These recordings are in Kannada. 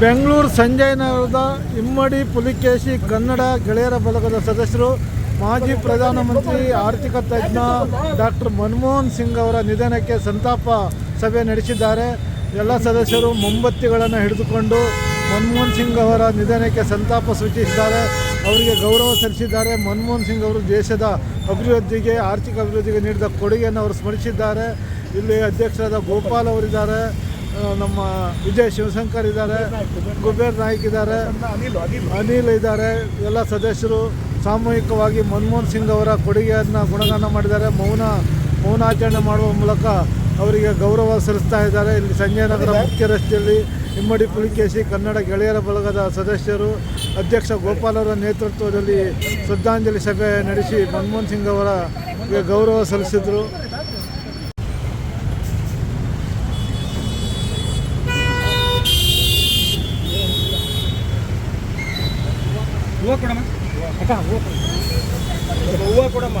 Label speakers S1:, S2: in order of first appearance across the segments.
S1: ಬೆಂಗಳೂರು ಸಂಜಯ್ ನಗರದ ಇಮ್ಮಡಿ ಪುಲಿಕೇಶಿ ಕನ್ನಡ ಗೆಳೆಯರ ಬಳಗದ ಸದಸ್ಯರು, ಮಾಜಿ ಪ್ರಧಾನಮಂತ್ರಿ, ಆರ್ಥಿಕ ತಜ್ಞ ಡಾಕ್ಟರ್ ಮನಮೋಹನ್ ಸಿಂಗ್ ಅವರ ನಿಧನಕ್ಕೆ ಸಂತಾಪ ಸಭೆ ನಡೆಸಿದ್ದಾರೆ. ಎಲ್ಲ ಸದಸ್ಯರು ಮೊಂಬತ್ತಿಗಳನ್ನು ಹಿಡಿದುಕೊಂಡು ಮನಮೋಹನ್ ಸಿಂಗ್ ಅವರ ನಿಧನಕ್ಕೆ ಸಂತಾಪ ಸೂಚಿಸಿದ್ದಾರೆ. ಅವರಿಗೆ ಗೌರವ ಸಲ್ಲಿಸಿದ್ದಾರೆ. ಮನಮೋಹನ್ ಸಿಂಗ್ ಅವರು ದೇಶದ ಅಭಿವೃದ್ಧಿಗೆ, ಆರ್ಥಿಕ ಅಭಿವೃದ್ಧಿಗೆ ನೀಡಿದ ಕೊಡುಗೆಯನ್ನು ಅವರು ಸ್ಮರಿಸಿದ್ದಾರೆ. ಇಲ್ಲಿ ಅಧ್ಯಕ್ಷರಾದ ಗೋಪಾಲ್ ಅವರಿದ್ದಾರೆ. ನಮ್ಮ ವಿಜಯ್ ಶಿವಶಂಕರ್ ಇದ್ದಾರೆ, ಕುಬೇರ್ ನಾಯ್ಕ್ ಇದ್ದಾರೆ, ಅನಿಲ್ ಇದ್ದಾರೆ, ಎಲ್ಲ ಸದಸ್ಯರು ಸಾಮೂಹಿಕವಾಗಿ ಮನಮೋಹನ್ ಸಿಂಗ್ ಅವರ ಕೊಡುಗೆಯನ್ನು ಗುಣಗಾನ ಮಾಡಿದ್ದಾರೆ. ಮೌನ, ಮೌನಾಚರಣೆ ಮಾಡುವ ಮೂಲಕ ಅವರಿಗೆ ಗೌರವ ಸಲ್ಲಿಸ್ತಾ ಇದ್ದಾರೆ. ಇಲ್ಲಿ ಸಂಜಯ ನಗರ ಮುಖ್ಯ ರಸ್ತೆಯಲ್ಲಿ ಇಮ್ಮಡಿ ಪುಲಿಕೇಶಿ, ಕನ್ನಡ ಗೆಳೆಯರ ಬಳಗದ ಸದಸ್ಯರು, ಅಧ್ಯಕ್ಷ ಗೋಪಾಲರ ನೇತೃತ್ವದಲ್ಲಿ ಶ್ರದ್ಧಾಂಜಲಿ ಸಭೆ ನಡೆಸಿ ಮನಮೋಹನ್ ಸಿಂಗ್ ಅವರ ಗೌರವ ಸಲ್ಲಿಸಿದರು.
S2: ಹೂವು ಕೊಡಮ್ಮ. ಅಕ್ಕ ಹೂವು ಕೊಡು. ಹೂವು ಕೊಡಮ್ಮ.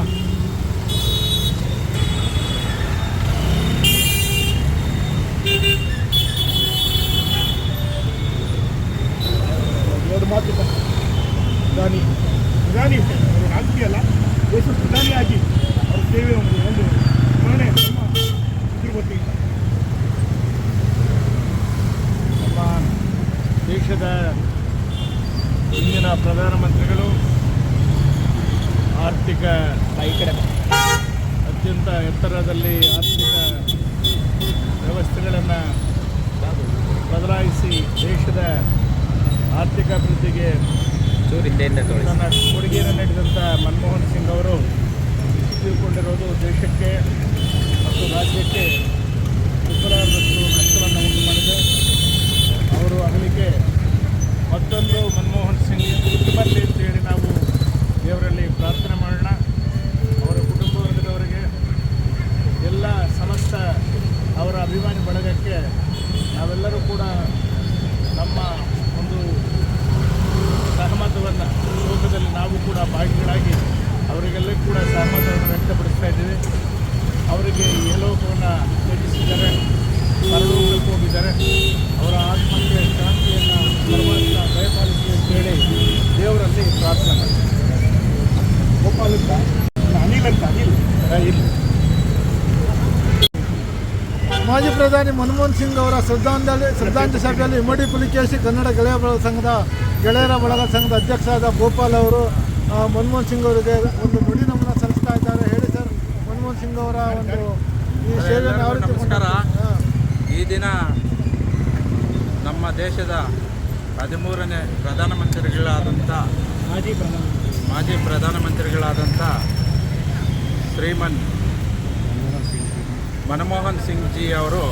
S1: ಎರಡು ಮಾತು ಪ್ರಧಾನಿ
S2: ಪ್ರಧಾನಿ ಅವರು ಆಗ್ತೀಯಲ್ಲ ದೇಶದ ಪ್ರಧಾನಿಯಾಗಿ ಅವ್ರ ಸೇವೆ ಒಂದು ಒಂದು ಸ್ಮರಣೆ ನಮ್ಮ ಇದ್ರ
S3: ನಮ್ಮ ದೇಶದ ಇಂದಿನ ಪ್ರಧಾನಮಂತ್ರಿಗಳು ಆರ್ಥಿಕ ಅತ್ಯಂತ ಎತ್ತರದಲ್ಲಿ ಆರ್ಥಿಕ ವ್ಯವಸ್ಥೆಗಳನ್ನು ಬದಲಾಯಿಸಿ ದೇಶದ ಆರ್ಥಿಕ ಅಭಿವೃದ್ಧಿಗೆ ತನ್ನ ಕೊಡುಗೆಯನ್ನು ನೀಡಿದಂಥ ಮನಮೋಹನ್ ಸಿಂಗ್ ಅವರು ತೀರ್ಕೊಂಡಿರೋದು ದೇಶಕ್ಕೆ ಮತ್ತು ರಾಜ್ಯಕ್ಕೆ ದುಬ್ಬರಾದಷ್ಟು ನಷ್ಟವನ್ನು ಉಂಟು ಮಾಡಿದೆ ಅವರು ಅಗಲಿಕೆ ಮತ್ತೊಂದು ಮನಮೋಹನ್ ಸಿಂಗ್ ಕುಟುಂಬದಲ್ಲಿ ಅಂತೇಳಿ ನಾವು ದೇವರಲ್ಲಿ ಪ್ರಾರ್ಥನೆ ಮಾಡೋಣ ಅವರ ಕುಟುಂಬ ವರ್ಗದವರಿಗೆ ಎಲ್ಲ ಸಮಸ್ತ ಅವರ ಅಭಿಮಾನಿ ಬಳಗಕ್ಕೆ ನಾವೆಲ್ಲರೂ ಕೂಡ ನಮ್ಮ ಒಂದು ಸಹಮತವನ್ನು ಶೋಕದಲ್ಲಿ ನಾವು ಕೂಡ ಭಾಗಿಗಳಾಗಿ ಅವರಿಗೆಲ್ಲ ಕೂಡ ಸಹಮತವನ್ನು ವ್ಯಕ್ತಪಡಿಸ್ತಾ ಇದ್ದೀವಿ ಅವರಿಗೆ ಈ ಲೋಕವನ್ನು ತ್ಯಜಿಸಿದ್ದಾರೆ ಪರಲೋಕಕ್ಕೆ ಹೋಗಿದ್ದಾರೆ ಅವರ ಆತ್ಮಕ್ಕೆ ಶಾಂತಿಯನ್ನು ಪರಮಾತ್ಮ ದಯಪಾಲಿಸಿ ಅಂತೇಳಿ ದೇವರಲ್ಲಿ ಪ್ರಾರ್ಥನೆ ಮಾಡ್ತಾರೆ
S2: ಗೋಪಾಲ್ ಅಂತ ಅನಿಲ್ ಅಂತ ಅನಿಲ್
S3: ಇಲ್ಲಿ
S1: ಮಾಜಿ ಪ್ರಧಾನಿ ಮನಮೋಹನ್ ಸಿಂಗ್ ಅವರ ಶ್ರದ್ಧಾಂಜಲಿ ಶ್ರದ್ಧಾಂಜಲಿ ಸಭೆಯಲ್ಲಿ ಇಮ್ಮಡಿ ಪುಲಿಕೇಶಿ ಕನ್ನಡ ಗೆಳೆಯ ಬಳಗ ಸಂಘದ ಗೆಳೆಯರ ಬಳಗ ಸಂಘದ ಅಧ್ಯಕ್ಷರಾದ ಗೋಪಾಲ್ ಅವರು ಮನಮೋಹನ್ ಸಿಂಗ್ ಅವರಿಗೆ ಒಂದು ನುಡಿ ನಮನ ಸಲ್ಲಿಸ್ತಾ ಇದ್ದಾರೆ. ಹೇಳಿ ಸರ್ ಮನಮೋಹನ್ ಸಿಂಗ್ ಅವರ ಒಂದು ಈ ಸೇವೆಯನ್ನು ಯಾವ ರೀತಿ
S4: ನಮಸ್ಕಾರ. ಈ ದಿನ ನಮ್ಮ ದೇಶದ ಹದಿಮೂರನೇ ಪ್ರಧಾನಮಂತ್ರಿಗಳಾದಂಥ
S2: ಮಾಜಿ ಪ್ರಧಾನಮಂತ್ರಿ.
S4: ಮಾಜಿ ಪ್ರಧಾನಮಂತ್ರಿಗಳಾದಂಥ ಶ್ರೀಮನ್ ಮನಮೋಹನ್ ಸಿಂಗ್ ಜಿ ಅವರು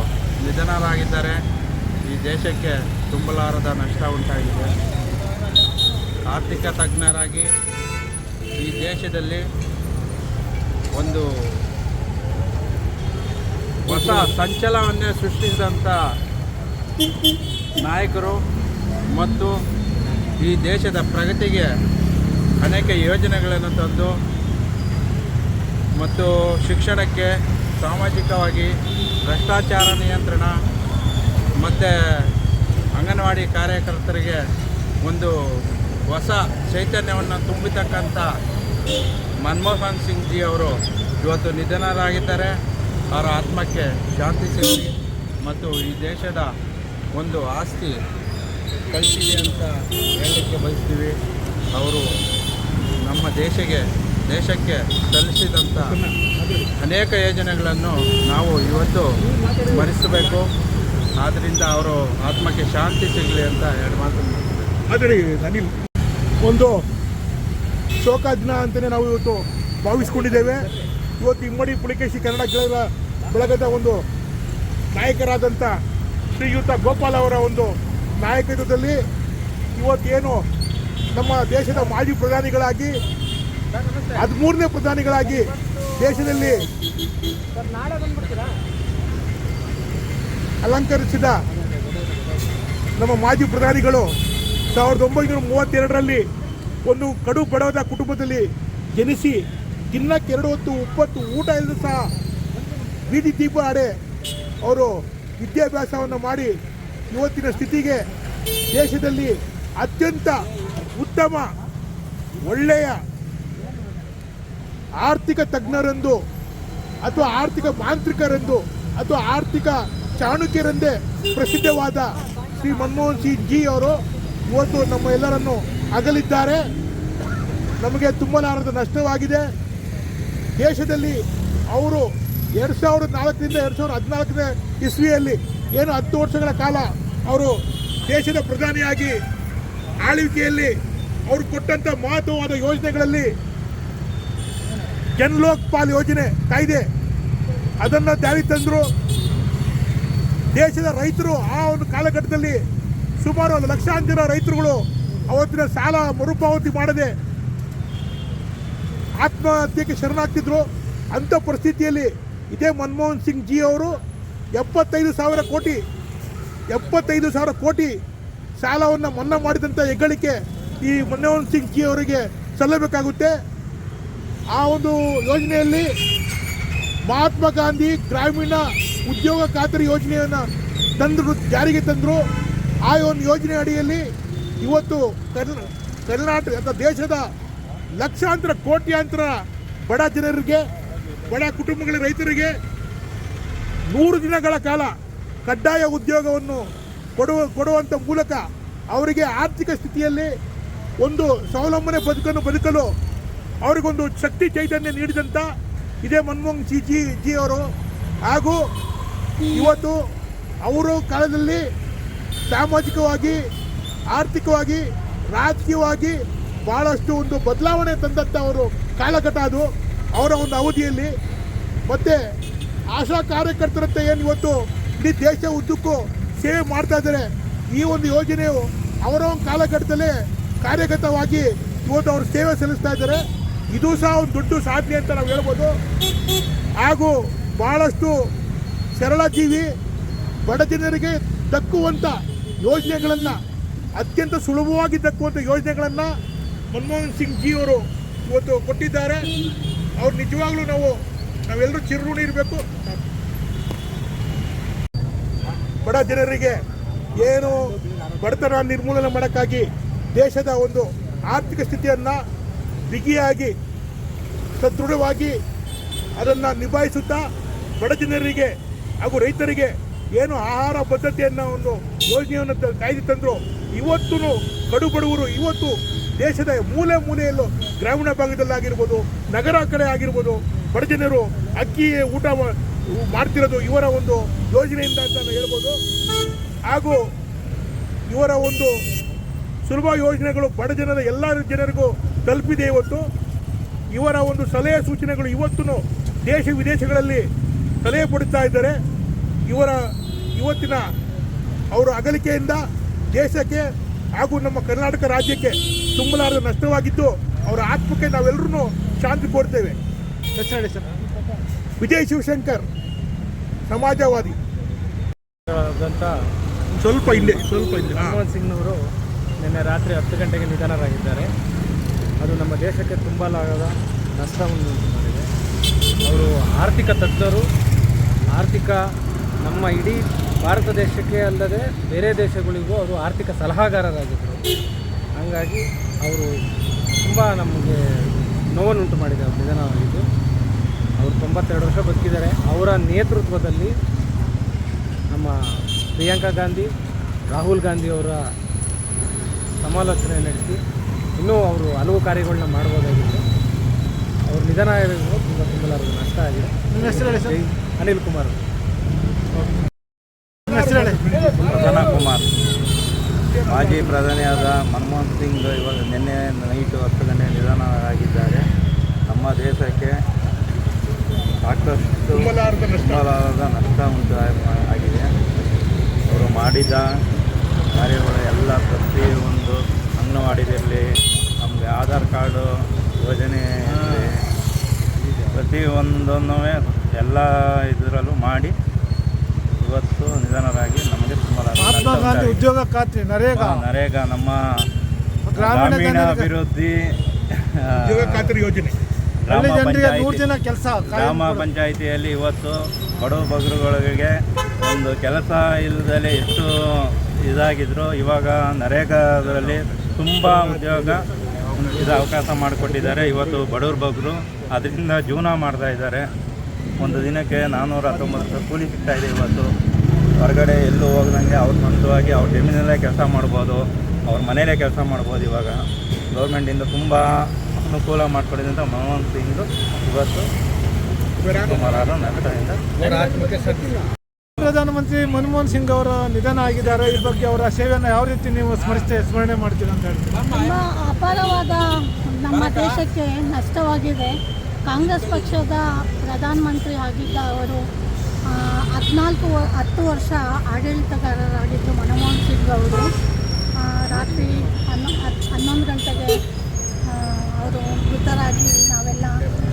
S4: ನಿಧನರಾಗಿದ್ದಾರೆ. ಈ ದೇಶಕ್ಕೆ ತುಂಬಲಾರದ ನಷ್ಟ ಉಂಟಾಗಿದೆ. ಆರ್ಥಿಕ ತಜ್ಞರಾಗಿ ಈ ದೇಶದಲ್ಲಿ ಒಂದು ಹೊಸ ಸಂಚಲನವನ್ನೇ ಸೃಷ್ಟಿಸಿದಂಥ ನಾಯಕರು ಮತ್ತು ಈ ದೇಶದ ಪ್ರಗತಿಗೆ ಅನೇಕ ಯೋಜನೆಗಳನ್ನು ತಂದು ಮತ್ತು ಶಿಕ್ಷಣಕ್ಕೆ ಸಾಮಾಜಿಕವಾಗಿ ಭ್ರಷ್ಟಾಚಾರ ನಿಯಂತ್ರಣ ಮತ್ತು ಅಂಗನವಾಡಿ ಕಾರ್ಯಕರ್ತರಿಗೆ ಒಂದು ಹೊಸ ಚೈತನ್ಯವನ್ನು ತುಂಬಿತಕ್ಕಂಥ ಮನಮೋಹನ್ ಸಿಂಗ್ ಜಿ ಅವರು ಇವತ್ತು ನಿಧನರಾಗಿದ್ದಾರೆ. ಅವರ ಆತ್ಮಕ್ಕೆ ಶಾಂತಿ ಸಿಗಲಿ ಮತ್ತು ಈ ದೇಶದ ಒಂದು ಆಸ್ತಿ ಕಳಿಸಿದೆ ಅಂತ ಹೇಳಲಿಕ್ಕೆ ಬಯಸ್ತೀವಿ. ಅವರು ನಮ್ಮ ದೇಶಕ್ಕೆ ದೇಶಕ್ಕೆ ಸಲ್ಲಿಸಿದಂಥ ಅನೇಕ ಯೋಜನೆಗಳನ್ನು ನಾವು ಇವತ್ತು ಸ್ಮರಿಸಬೇಕು. ಆದ್ದರಿಂದ ಅವರು ಆತ್ಮಕ್ಕೆ ಶಾಂತಿ ಸಿಗಲಿ ಅಂತ ಎರಡು ಮಾತು ಆದರೆ
S2: ಮಾತಾಡಿ ಅನಿಲ್ ಒಂದು ಶೋಕ ದಿನ ಅಂತಲೇ ನಾವು ಇವತ್ತು ಭಾವಿಸ್ಕೊಂಡಿದ್ದೇವೆ. ಇವತ್ತು ಇಮ್ಮಡಿ ಪುಲಿಕೇಶಿ ಕನ್ನಡ ಗೆಳೆಯರ ಬಳಗದ ಒಂದು ನಾಯಕರಾದಂಥ ಶ್ರೀಯುತ ಗೋಪಾಲ್ ಅವರ ಒಂದು ನಾಯಕತ್ವದಲ್ಲಿ ಇವತ್ತೇನು ನಮ್ಮ ದೇಶದ ಮಾಜಿ ಪ್ರಧಾನಿಗಳಾಗಿ ಹದಿಮೂರನೇ ಪ್ರಧಾನಿಗಳಾಗಿ ದೇಶದಲ್ಲಿ ಅಲಂಕರಿಸಿದ ನಮ್ಮ ಮಾಜಿ ಪ್ರಧಾನಿಗಳು ಸಾವಿರದ ಒಂಬೈನೂರ ಮೂವತ್ತೆರಡರಲ್ಲಿ ಒಂದು ಕಡು ಬಡವದ ಕುಟುಂಬದಲ್ಲಿ ಜನಿಸಿ ತಿನ್ನಕ್ಕೆ ಎರಡು ಹೊತ್ತು ಉಪ್ಪತ್ತು ಊಟ ಇಲ್ಲದೂ ಸಹ ಬೀದಿ ದೀಪ ಆಡೆ ಅವರು ವಿದ್ಯಾಭ್ಯಾಸವನ್ನು ಮಾಡಿ ಇವತ್ತಿನ ಸ್ಥಿತಿಗೆ ದೇಶದಲ್ಲಿ ಅತ್ಯಂತ ಉತ್ತಮ ಒಳ್ಳೆಯ ಆರ್ಥಿಕ ತಜ್ಞರೆಂದು ಅಥವಾ ಆರ್ಥಿಕ ಮಾಂತ್ರಿಕರೆಂದು ಅಥವಾ ಆರ್ಥಿಕ ಚಾಣಕ್ಯರೆಂದೇ ಪ್ರಸಿದ್ಧವಾದ ಶ್ರೀ ಮನಮೋಹನ್ ಸಿಂಗ್ ಜಿ ಅವರು ಇವತ್ತು ನಮ್ಮ ಎಲ್ಲರನ್ನು ಅಗಲಿದ್ದಾರೆ. ನಮಗೆ ತುಂಬಲಾರದ ನಷ್ಟವಾಗಿದೆ. ದೇಶದಲ್ಲಿ ಅವರು ಎರಡು ಸಾವಿರದ ನಾಲ್ಕರಿಂದ ಎರಡು ಸಾವಿರದ ಹದಿನಾಲ್ಕನೇ ಇಸ್ವಿಯಲ್ಲಿ ಏನು ಹತ್ತು ವರ್ಷಗಳ ಕಾಲ ಅವರು ದೇಶದ ಪ್ರಧಾನಿಯಾಗಿ ಆಳ್ವಿಕೆಯಲ್ಲಿ ಅವರು ಕೊಟ್ಟಂಥ ಮಹತ್ವವಾದ ಯೋಜನೆಗಳಲ್ಲಿ ಜನ್ ಲೋಕ್ಪಾಲ್ ಯೋಜನೆ ಕಾಯ್ದೆ. ಅದನ್ನು ಜಾರಿ ತಂದರು. ದೇಶದ ರೈತರು ಆ ಒಂದು ಕಾಲಘಟ್ಟದಲ್ಲಿ ಸುಮಾರು ಒಂದು ಲಕ್ಷಾಂತರ ರೈತರುಗಳು ಅವತ್ತಿನ ಸಾಲ ಮರುಪಾವತಿ ಮಾಡದೆ ಆತ್ಮಹತ್ಯೆಗೆ ಶರಣಾಗ್ತಿದ್ರು. ಅಂಥ ಪರಿಸ್ಥಿತಿಯಲ್ಲಿ ಇದೇ ಮನಮೋಹನ್ ಸಿಂಗ್ ಜಿ ಅವರು ಎಪ್ಪತ್ತೈದು ಸಾವಿರ ಕೋಟಿ, ಎಪ್ಪತ್ತೈದು ಸಾವಿರ ಕೋಟಿ ಸಾಲವನ್ನು ಮನ್ನಾ ಮಾಡಿದಂಥ ಹೆಗ್ಗಳಿಕೆ ಈ ಮನಮೋಹನ್ ಸಿಂಗ್ ಜಿ ಅವರಿಗೆ ಸಲ್ಲಬೇಕಾಗುತ್ತೆ. ಆ ಒಂದು ಯೋಜನೆಯಲ್ಲಿ ಮಹಾತ್ಮ ಗಾಂಧಿ ಗ್ರಾಮೀಣ ಉದ್ಯೋಗ ಖಾತರಿ ಯೋಜನೆಯನ್ನು ತಂದರು, ಜಾರಿಗೆ ತಂದರು. ಆ ಒಂದು ಯೋಜನೆ ಅಡಿಯಲ್ಲಿ ಇವತ್ತು ಕರ್ನ- ಕರ್ನಾಟಕ, ಅಥವಾ ದೇಶದ ಲಕ್ಷಾಂತರ, ಕೋಟ್ಯಾಂತರ ಬಡ ಜನರಿಗೆ, ಬಡ ಕುಟುಂಬಗಳ ರೈತರಿಗೆ ನೂರು ದಿನಗಳ ಕಾಲ ಕಡ್ಡಾಯ ಉದ್ಯೋಗವನ್ನು ಕೊಡುವ ಕೊಡುವಂಥ ಮೂಲಕ ಅವರಿಗೆ ಆರ್ಥಿಕ ಸ್ಥಿತಿಯಲ್ಲಿ ಒಂದು ಸ್ವಾವಲಂಬನೆ ಬದುಕನ್ನು, ಬದುಕಲು ಅವರಿಗೊಂದು ಶಕ್ತಿ ಚೈತನ್ಯ ನೀಡಿದಂಥ ಇದೇ ಮನಮೋಹನ್ ಸಿ ಜಿ ಜಿ ಅವರು. ಹಾಗೂ ಇವತ್ತು ಅವರ ಕಾಲದಲ್ಲಿ ಸಾಮಾಜಿಕವಾಗಿ, ಆರ್ಥಿಕವಾಗಿ, ರಾಜಕೀಯವಾಗಿ ಬಹಳಷ್ಟು ಒಂದು ಬದಲಾವಣೆ ತಂದಂಥ ಅವರು ಕಾಲಘಟ್ಟ ಅದು. ಅವರ ಒಂದು ಅವಧಿಯಲ್ಲಿ. ಮತ್ತು ಆಶಾ ಕಾರ್ಯಕರ್ತರಂತೆ ಏನು ಇವತ್ತು ಇಡೀ ದೇಶ ಉದ್ದಕ್ಕೂ ಸೇವೆ ಮಾಡ್ತಾ ಇದ್ದಾರೆ. ಈ ಒಂದು ಯೋಜನೆಯು ಅವರ ಒಂದು ಕಾಲಘಟ್ಟದಲ್ಲೇ ಕಾರ್ಯಗತವಾಗಿ ಇವತ್ತು ಅವರು ಸೇವೆ ಸಲ್ಲಿಸ್ತಾ ಇದ್ದಾರೆ. ಇದು ಸಹ ಒಂದು ದೊಡ್ಡ ಸಾಧನೆ ಅಂತ ನಾವು ಹೇಳ್ಬೋದು. ಹಾಗೂ ಬಹಳಷ್ಟು ಸರಳ ಜೀವಿ ಬಡ ಜನರಿಗೆ ದಕ್ಕುವಂಥ ಯೋಜನೆಗಳನ್ನು, ಅತ್ಯಂತ ಸುಲಭವಾಗಿ ದಕ್ಕುವಂಥ ಯೋಜನೆಗಳನ್ನು ಮನಮೋಹನ್ ಸಿಂಗ್ ಜಿ ಅವರು ಇವತ್ತು ಕೊಟ್ಟಿದ್ದಾರೆ. ಅವ್ರು ನಿಜವಾಗ್ಲೂ ನಾವು, ನಾವೆಲ್ಲರೂ ಚಿರುಣಿ ಇರಬೇಕು. ಬಡ ಜನರಿಗೆ ಏನು ಬಡತನ ನಿರ್ಮೂಲನೆ ಮಾಡೋಕ್ಕಾಗಿ ದೇಶದ ಒಂದು ಆರ್ಥಿಕ ಸ್ಥಿತಿಯನ್ನು ಬಿಗಿಯಾಗಿ ಸದೃಢವಾಗಿ ಅದನ್ನು ನಿಭಾಯಿಸುತ್ತಾ ಬಡ ಜನರಿಗೆ ಹಾಗೂ ರೈತರಿಗೆ ಏನು ಆಹಾರ ಭದ್ರತೆಯನ್ನು ಒಂದು ಯೋಜನೆಯನ್ನು ಕಾಯ್ದೆ ತಂದರು ಇವತ್ತು ಕಡು ಬಡವರು ಇವತ್ತು ದೇಶದ ಮೂಲೆ ಮೂಲೆಯಲ್ಲೂ ಗ್ರಾಮೀಣ ಭಾಗದಲ್ಲಾಗಿರ್ಬೋದು, ನಗರ ಕಡೆ ಆಗಿರ್ಬೋದು ಬಡ ಜನರು ಅಕ್ಕಿ ಊಟ ಮಾಡ್ತಿರೋದು ಇವರ ಒಂದು ಯೋಜನೆಯಿಂದ ಅಂತ ಹೇಳ್ಬೋದು. ಹಾಗೂ ಇವರ ಒಂದು ಸುಲಭ ಯೋಜನೆಗಳು ಬಡ ಜನರ ಎಲ್ಲ ಜನರಿಗೂ ತಲುಪಿದೆ ಇವತ್ತು. ಇವರ ಒಂದು ಸಲಹೆ ಸೂಚನೆಗಳು ಇವತ್ತೂ ದೇಶ ವಿದೇಶಗಳಲ್ಲಿ ಸಲಹೆ ಪಡಿತಾ ಇದ್ದಾರೆ. ಇವರ ಇವತ್ತಿನ ಅವರ ಅಗಲಿಕೆಯಿಂದ ದೇಶಕ್ಕೆ ಹಾಗೂ ನಮ್ಮ ಕರ್ನಾಟಕ ರಾಜ್ಯಕ್ಕೆ ತುಂಬಲಾರದ ನಷ್ಟವಾಗಿದ್ದು, ಅವರ ಆತ್ಮಕ್ಕೆ ನಾವೆಲ್ಲರೂ ಶಾಂತಿ ಕೋರ್ತೇವೆ ವಿಜಯ್ ಶಿವಶಂಕರ್, ಸಮಾಜವಾದಿ. ಸ್ವಲ್ಪ ಹಿಂದೆ ಸ್ವಲ್ಪ ಹಿಂದೆ.
S5: ಮನಮೋಹನ್ ಸಿಂಗ್ನವರು ನಿನ್ನೆ ರಾತ್ರಿ ಹತ್ತು ಗಂಟೆಗೆ ನಿಧನರಾಗಿದ್ದಾರೆ. ಅದು ನಮ್ಮ ದೇಶಕ್ಕೆ ತುಂಬಲಾಗದ ನಷ್ಟವನ್ನು ಉಂಟು ಮಾಡಿದೆ. ಅವರು ಆರ್ಥಿಕ ತಜ್ಞರು, ಆರ್ಥಿಕ ನಮ್ಮ ಇಡೀ ಭಾರತ ದೇಶಕ್ಕೆ ಅಲ್ಲದೆ ಬೇರೆ ದೇಶಗಳಿಗೂ ಅವರು ಆರ್ಥಿಕ ಸಲಹಾಗಾರರಾಗಿದ್ದರು. ಹಾಗಾಗಿ ಅವರು ತುಂಬ ನಮಗೆ ನೋವನ್ನುಂಟು ಮಾಡಿದೆ ಅವ್ರ ನಿಧನವಾಗಿದ್ದು, ಅವರು ತೊಂಬತ್ತೆರಡು ವರ್ಷ ಬದುಕಿದ್ದಾರೆ. ಅವರ ನೇತೃತ್ವದಲ್ಲಿ ನಮ್ಮ ಪ್ರಿಯಾಂಕಾ ಗಾಂಧಿ, ರಾಹುಲ್ ಗಾಂಧಿ ಅವರ ಸಮಾಲೋಚನೆ ನಡೆಸಿ ಇನ್ನೂ ಅವರು ಹಲವು ಕಾರ್ಯಗಳನ್ನ ಮಾಡ್ಬೋದಾಗಿತ್ತು ಅವ್ರ ನಿಧನ ಆಗಿರೋದು ತುಂಬ ತುಂಬಲಾರದ ನಷ್ಟ ಆಗಿದೆ. ಜೈ ಅನಿಲ್ ಕುಮಾರ್.
S6: ಪ್ರಧಾನ ಕುಮಾರ್. ಮಾಜಿ ಪ್ರಧಾನಿಯಾದ ಮನಮೋಹನ್ ಸಿಂಗ್ ಇವಾಗ ನಿನ್ನೆ ನೈಟು ಹತ್ತು ಗಂಟೆ ನಿಧನರಾಗಿದ್ದಾರೆ. ನಮ್ಮ ದೇಶಕ್ಕೆ ಸಾಕಷ್ಟು
S2: ತುಂಬಲಾರದ ನಷ್ಟ.
S6: ಉಂಟು ಆಗಿದೆ. ಅವರು ಮಾಡಿದ ಕಾರ್ಯಗಳು ಎಲ್ಲ ಪ್ರತಿಯೊಂದು ಅಂಗನವಾಡಿಯಲ್ಲಿ ನಮಗೆ ಆಧಾರ್ ಕಾರ್ಡು ಯೋಜನೆ ಪ್ರತಿ ಒಂದೊಂದು ಎಲ್ಲ ಇದರಲ್ಲೂ ಮಾಡಿ ಇವತ್ತು ನಿಧನರಾಗಿ ನಮಗೆ ತುಂಬ
S1: ಉದ್ಯೋಗ ಖಾತ್ರಿ ನರೇಗಾ.
S6: ನರೇಗಾ ನಮ್ಮ
S1: ಗ್ರಾಮೀಣ
S6: ಅಭಿವೃದ್ಧಿ ಖಾತ್ರಿ
S2: ಉದ್ಯೋಗ ಖಾತರಿ ಯೋಜನೆ.
S6: ಗ್ರಾಮ ಪಂಚಾಯತಿ.
S1: ಕೆಲಸ
S6: ಗ್ರಾಮ ಪಂಚಾಯಿತಿಯಲ್ಲಿ ಇವತ್ತು ಬಡವ ಬಗರುಗಳಿಗೆ ಒಂದು ಕೆಲಸ ಇಲ್ಲದಲೆ ಎಷ್ಟು ಇದಾಗಿದ್ರು ಇವಾಗ ನರೇಗಾದಲ್ಲಿ ತುಂಬ ಉದ್ಯೋಗ ಇದು ಅವಕಾಶ ಮಾಡಿಕೊಟ್ಟಿದ್ದಾರೆ. ಇವತ್ತು ಬಡವ್ರ ಬಗ್ಗರು ಅದರಿಂದ ಜೀವನ ಮಾಡ್ತಾ ಇದ್ದಾರೆ. ಒಂದು ದಿನಕ್ಕೆ ನಾನ್ನೂರ ಹತ್ತೊಂಬತ್ತು ರೂಪಾಯಿ ಕೂಲಿ ಸಿಗ್ತಾ ಇದೆ ಇವತ್ತು. ಹೊರಗಡೆ ಎಲ್ಲೂ ಹೋಗ್ದಂಗೆ ಅವ್ರ ಸ್ವಂತವಾಗಿ ಅವ್ರ ಜಮೀನಲ್ಲೇ ಕೆಲಸ ಮಾಡ್ಬೋದು. ಅವ್ರ ಮನೇಲೇ ಕೆಲಸ ಮಾಡ್ಬೋದು ಇವಾಗ. ಗೌರ್ಮೆಂಟಿಂದ ತುಂಬ ಅನುಕೂಲ ಮಾಡಿಕೊಡಿದಂಥ ಮನಮೋಹನ್ ಸಿಂಗ್ ಇವತ್ತು ಸುಮಾರು ನಷ್ಟದಿಂದ
S1: ಪ್ರಧಾನಮಂತ್ರಿ ಮನಮೋಹನ್ ಸಿಂಗ್ ಅವರ ನಿಧನ ಆಗಿದ್ದಾರೆ. ಈ ಬಗ್ಗೆ ಅವರ ಸೇವೆಯನ್ನು ಯಾವ ರೀತಿ ನೀವು ಸ್ಮರಿಸ್ತೇ ಸ್ಮರಣೆ ಮಾಡ್ತೀರಾ ಅಂತ ಹೇಳ್ತೀರಾ?
S7: ಅಪಾರವಾದ ನಮ್ಮ ದೇಶಕ್ಕೆ ನಷ್ಟವಾಗಿದೆ. ಕಾಂಗ್ರೆಸ್ ಪಕ್ಷದ ಪ್ರಧಾನಮಂತ್ರಿ ಆಗಿದ್ದ ಅವರು ಹದಿನಾಲ್ಕು ಹತ್ತು ವರ್ಷ ಆಡಳಿತಗಾರರಾಗಿದ್ದರು ಮನಮೋಹನ್ ಸಿಂಗ್ ಅವರು. ರಾತ್ರಿ ಹನ್ನೊ ಹನ್ನೊಂದು ಗಂಟೆಗೆ ಅವರು ಮೃತರಾಗಿ ನಾವೆಲ್ಲ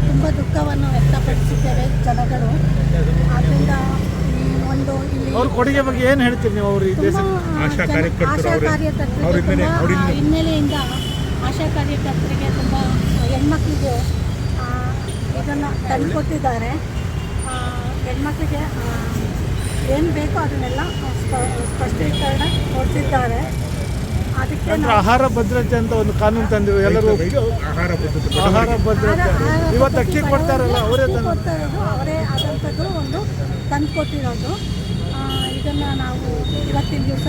S7: ತುಂಬ ದುಃಖವನ್ನು ವ್ಯಕ್ತಪಡಿಸಿದ್ದೇವೆ ಜನಗಳು ಆದ್ದರಿಂದ ಈ ಒಂದು ಇಲ್ಲಿ
S1: ಅವ್ರ ಕೊಡುಗೆ ಬಗ್ಗೆ ಏನು ಹೇಳ್ತೀರಿ ನೀವು ಅವರು ಈ ದೇಶ
S7: ತುಂಬ
S2: ಆಶಾ ಕಾರ್ಯಕರ್ತರು ಅವ್ರೆ-
S7: ಹಿನ್ನೆಲೆಯಿಂದ ಆಶಾ ಕಾರ್ಯಕರ್ತರಿಗೆ ತುಂಬ ಹೆಣ್ಮಕ್ಳಿಗೆ ಆ, ಇದನ್ನು ತಂದುಕೊಟ್ಟಿದ್ದಾರೆ. ಆ, ಹೆಣ್ಮಕ್ಳಿಗೆ ಏನು ಬೇಕೋ ಅದನ್ನೆಲ್ಲ ಸ್ಪ- ಸ್ಪಷ್ಟೀಕರಣ ಕೊಡ್ತಿದ್ದಾರೆ. ಅದಕ್ಕೆ
S1: ಅಂದ್ರೆ ಆಹಾರ ಭದ್ರತೆ ಅಂತ ಒಂದು ಕಾನೂನು ತಂದು ಎಲ್ಲರೂ
S2: ಆಹಾರ ಭದ್ರತೆ
S1: ಆಹಾರ ಇವತ್ತು ಅಕ್ಕಿ ಕೊಡ್ತಾರಲ್ಲ ಅವರೇ ತಂದು
S7: ಕೊಡ್ತಾ ಇರೋದು ಅವರೇ ಆದಂಥದ್ದು ಒಂದು ತಂದುಕೊಟ್ಟಿರೋದು. ಇದನ್ನು ನಾವು ಇವತ್ತಿನ ದಿವಸ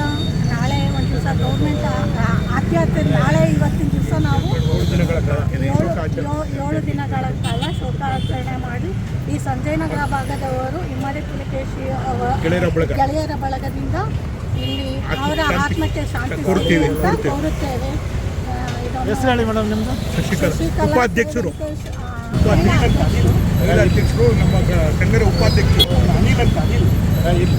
S7: ನಾಳೆ ಒಂದು ದಿವಸ ಗೌರ್ಮೆಂಟ್ ಆತ್ಮಹತ್ಯೆ ನಾಳೆ ಇವತ್ತಿನ ದಿವಸ ನಾವು ಏಳು ದಿನಗಳ ಕಾಲ ಶೋಕಾಚರಣೆ ಮಾಡಿ ಈ ಸಂಜಯನಗರ ಭಾಗದವರು ಇಮ್ಮಡಿ ಪುಲಿಕೇಶಿ ಅವರ
S2: ಗೆಳೆಯರ
S7: ಬಳಗದಿಂದ ಇಲ್ಲಿ ಅವರ ಆತ್ಮಕ್ಕೆ ಶಾಂತಿ
S2: ಕೊಡುತ್ತೇವೆ
S7: ಅಂತ
S2: ಕೋರುತ್ತೇವೆ.
S1: ಹೆಸರು ಹೇಳಿ ಮೇಡಮ್
S2: ಶಶಿಕಲಾ
S7: ಶಶಿಕಲಾ
S2: ಉಪಾಧ್ಯಕ್ಷರು.
S7: ಅಧ್ಯಕ್ಷರು
S2: ನಮ್ಮ ಸಂಘದ ಉಪಾಧ್ಯಕ್ಷರು.
S3: ಅನಿಲ್ ಅಂತ ಅನಿಲ್.